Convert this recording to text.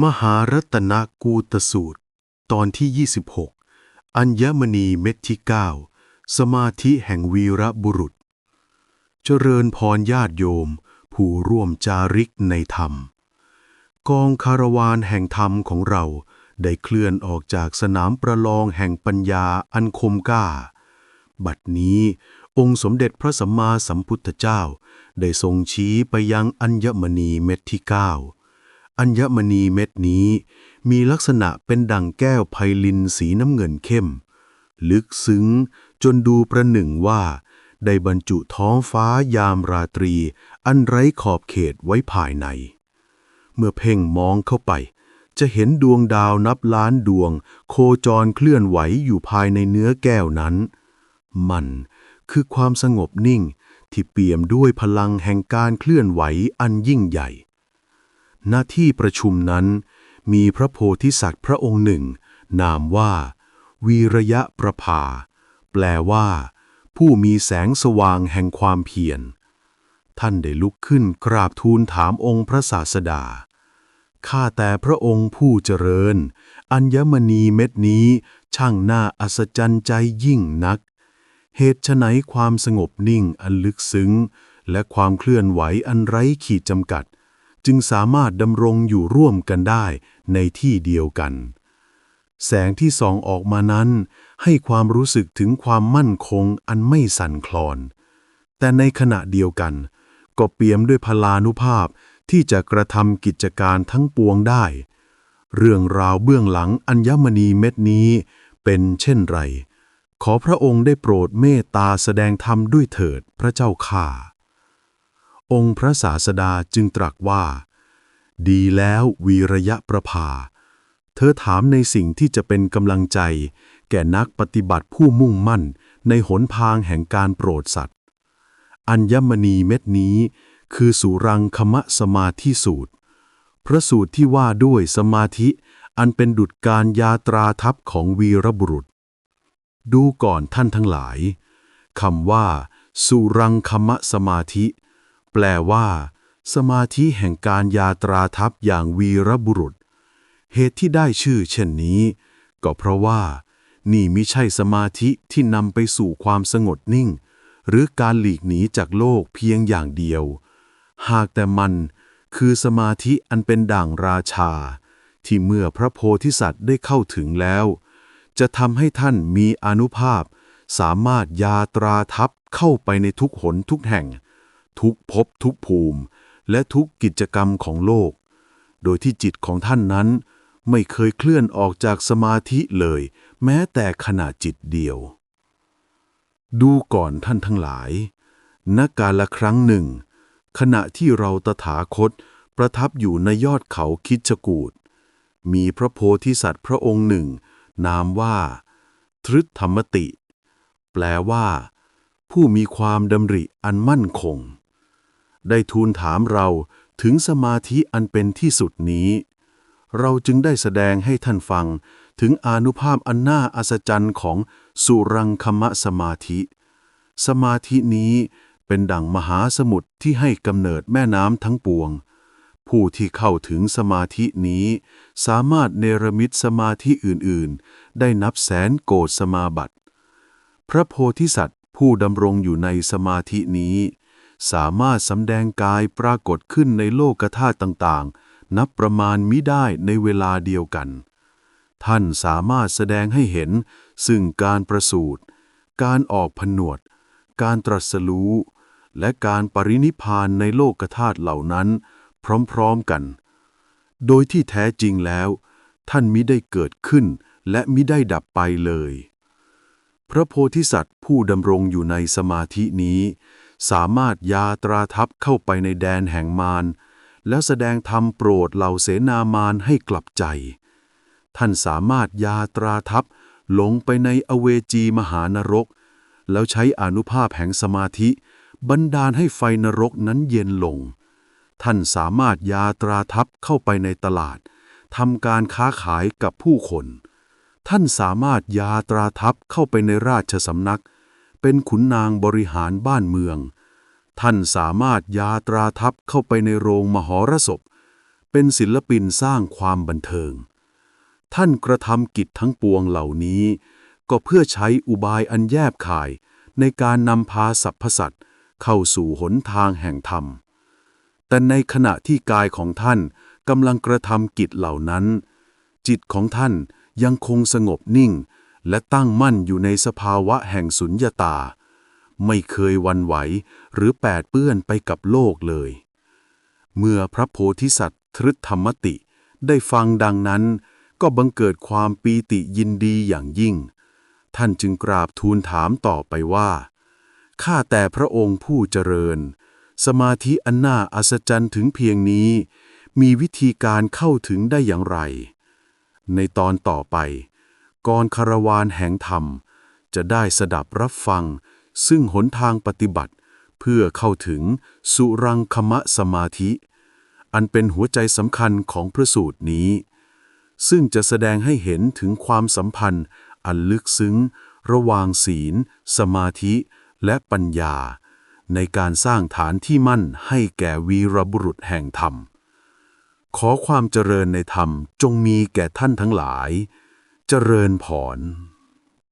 มหารัตนกูตสูตร ตอนที่ 26 อัญมณีเม็ดที่ 9 สมาธิแห่งวีระบุรุษ เจริญพรญาติโยม ผู้ร่วมจาริกในธรรม กองคารวานแห่งธรรมของเราได้เคลื่อนออกจากสนามประลองแห่งปัญญาอันคมกล้า บัดนี้องค์สมเด็จพระสัมมาสัมพุทธเจ้า ได้ทรงชี้ไปยังอัญมณีเม็ดที่ 9 อัญมณีเม็ดนี้ มีลักษณะเป็นดังแก้วไพลินสีน้ำเงินเข้ม ลึกซึ้งจนดูประหนึ่งว่า ได้บรรจุท้องฟ้ายามราตรี อันไร้ขอบเขตไว้ภายใน เมื่อเพ่งมองเข้าไป จะเห็นดวงดาวนับล้านดวง โคจรเคลื่อนไหวอยู่ภายในเนื้อแก้วนั้น มันคือความสงบนิ่งที่เปี่ยมด้วยพลังแห่งการเคลื่อนไหวอันยิ่งใหญ่ ณที่ประชุมนั้น มีพระโพธิสัตว์พระองค์หนึ่ง นามว่า วีระยะประภา แปลว่า ผู้มีแสงสว่างแห่งความเพียร ท่านได้ลุกขึ้นกราบทูลถามองค์พระศาสดา ข้าแต่พระองค์ผู้เจริญ อัญมณีเม็ดนี้ช่างน่าอัศจรรย์ใจยิ่งนัก เหตุไฉนความสงบนิ่งอันลึกซึ้ง และความเคลื่อนไหวอันไร้ขีดจำกัด จึงสามารถดำรงอยู่ร่วมกันได้ในที่เดียวกัน แสงที่ส่องออกมานั้น ให้ความรู้สึกถึงความมั่นคงอันไม่สั่นคลอน แต่ในขณะเดียวกัน ก็เปี่ยมด้วยพลานุภาพที่จะกระทำกิจการทั้งปวงได้ เรื่องราวเบื้องหลังอัญมณีเม็ดนี้เป็นเช่นไร ขอพระองค์ได้โปรดเมตตาแสดงธรรมด้วยเถิดพระเจ้าข้า องค์พระศาสดาจึงตรัสว่า ดีแล้ววีระยะประภา เธอถามในสิ่งที่จะเป็นกำลังใจ แก่นักปฏิบัติผู้มุ่งมั่นในหนทางแห่งการโปรดสัตว์ อัญมณีเม็ดนี้ คือสุรังคมะสมาธิสูตร พระสูตรที่ว่าด้วยสมาธิอันเป็นดุจการยาตราทัพของวีรบุรุษ ดูก่อนท่านทั้งหลายคำว่า สุรังคมะสมาธิ แปลว่า สมาธิแห่งการยาตราทัพอย่างวีรบุรุษ เหตุที่ได้ชื่อเช่นนี้ ก็เพราะว่า นี่มิใช่สมาธิที่นำไปสู่ความสงบนิ่ง หรือการหลีกหนีจากโลกเพียงอย่างเดียว หากแต่มันคือสมาธิอันเป็นด่างราชา ที่เมื่อพระโพธิสัตว์ได้เข้าถึงแล้ว จะทำให้ท่านมีอนุภาพ สามารถยาตราทัพเข้าไปในทุกหนทุกแห่ง ทุกภพทุกภูมิ และทุกกิจกรรมของโลก โดยที่จิตของท่านนั้น ไม่เคยเคลื่อนออกจากสมาธิเลย แม้แต่ขณะจิตเดียว ดูก่อนท่านทั้งหลายณกาละครั้งหนึ่ง ขณะที่เราตถาคตประทับอยู่ในยอดเขาคิดจกูดมีพระโพธิสัตว์พระองค์หนึ่ง นามว่า ทรึธรรมติ แปลว่า ผู้มีความดำริอันมั่นคง ได้ทูลถามเราถึงสมาธิอันเป็นที่สุดนี้ เราจึงได้แสดงให้ท่านฟังถึงอนุภาพอันน่าอัศจรรย์ของสุรังคมะสมาธิ สมาธินี้เป็นดั่งมหาสมุทรที่ให้กำเนิดแม่น้ำทั้งปวง ผู้ที่เข้าถึงสมาธินี้ สามารถเนรมิตสมาธิอื่นๆ ได้นับแสนโกฏสมาบัติ พระโพธิสัตว์ผู้ดำรงอยู่ในสมาธินี้ สามารถสำแดงกายปรากฏขึ้นในโลกธาตุต่างๆ นับประมาณมิได้ในเวลาเดียวกัน ท่านสามารถแสดงให้เห็น ซึ่งการประสูติการออกผนวด การตรัสรู้ และการปรินิพพานในโลกธาตุเหล่านั้น พร้อมๆกัน โดยที่แท้จริงแล้ว ท่านมิได้เกิดขึ้นและมิได้ดับไปเลย พระโพธิสัตว์ผู้ดำรงอยู่ในสมาธินี้ สามารถยาตราทัพเข้าไปในแดนแห่งมารแล้วแสดงธรรมโปรดเหล่าเสนามารให้กลับใจ ท่านสามารถยาตราทัพลงไปในอเวจีมหานรก แล้วใช้อนุภาพแห่งสมาธิ บันดาลให้ไฟนรกนั้นเย็นลง ท่านสามารถยาตราทัพเข้าไปในตลาดทำการค้าขายกับผู้คน ท่านสามารถยาตราทัพเข้าไปในราชสำนัก เป็นขุนนางบริหารบ้านเมือง ท่านสามารถยาตราทัพเข้าไปในโรงมหรสพ เป็นศิลปินสร้างความบันเทิง ท่านกระทำกิจทั้งปวงเหล่านี้ ก็เพื่อใช้อุบายอันแยบคายในการนำพาสรรพสัตว์เข้าสู่หนทางแห่งธรรม แต่ในขณะที่กายของท่านกำลังกระทำกิจเหล่านั้น จิตของท่านยังคงสงบนิ่ง และตั้งมั่นอยู่ในสภาวะแห่งสุญญาตา ไม่เคยวันไหวหรือแปดเปื้อนไปกับโลกเลย เมื่อพระโพธิสัตว์ทรึธรรมติ ได้ฟังดังนั้น ก็บังเกิดความปีติยินดีอย่างยิ่ง ท่านจึงกราบทูลถามต่อไปว่า ข้าแต่พระองค์ผู้เจริญ สมาธิอันน่าอัศจรรย์ถึงเพียงนี้ มีวิธีการเข้าถึงได้อย่างไร ในตอนต่อไป กรคารวานแห่งธรรม จะได้สดับรับฟัง ซึ่งหนทางปฏิบัติ เพื่อเข้าถึงสุรังคมะสมาธิ อันเป็นหัวใจสำคัญของพระสูตรนี้ ซึ่งจะแสดงให้เห็นถึงความสัมพันธ์ อันลึกซึ้ง ระหว่างศีล สมาธิและปัญญา ในการสร้างฐานที่มั่นให้แก่วีรบุรุษแห่งธรรม ขอความเจริญในธรรมจงมีแก่ท่านทั้งหลาย เจริญพร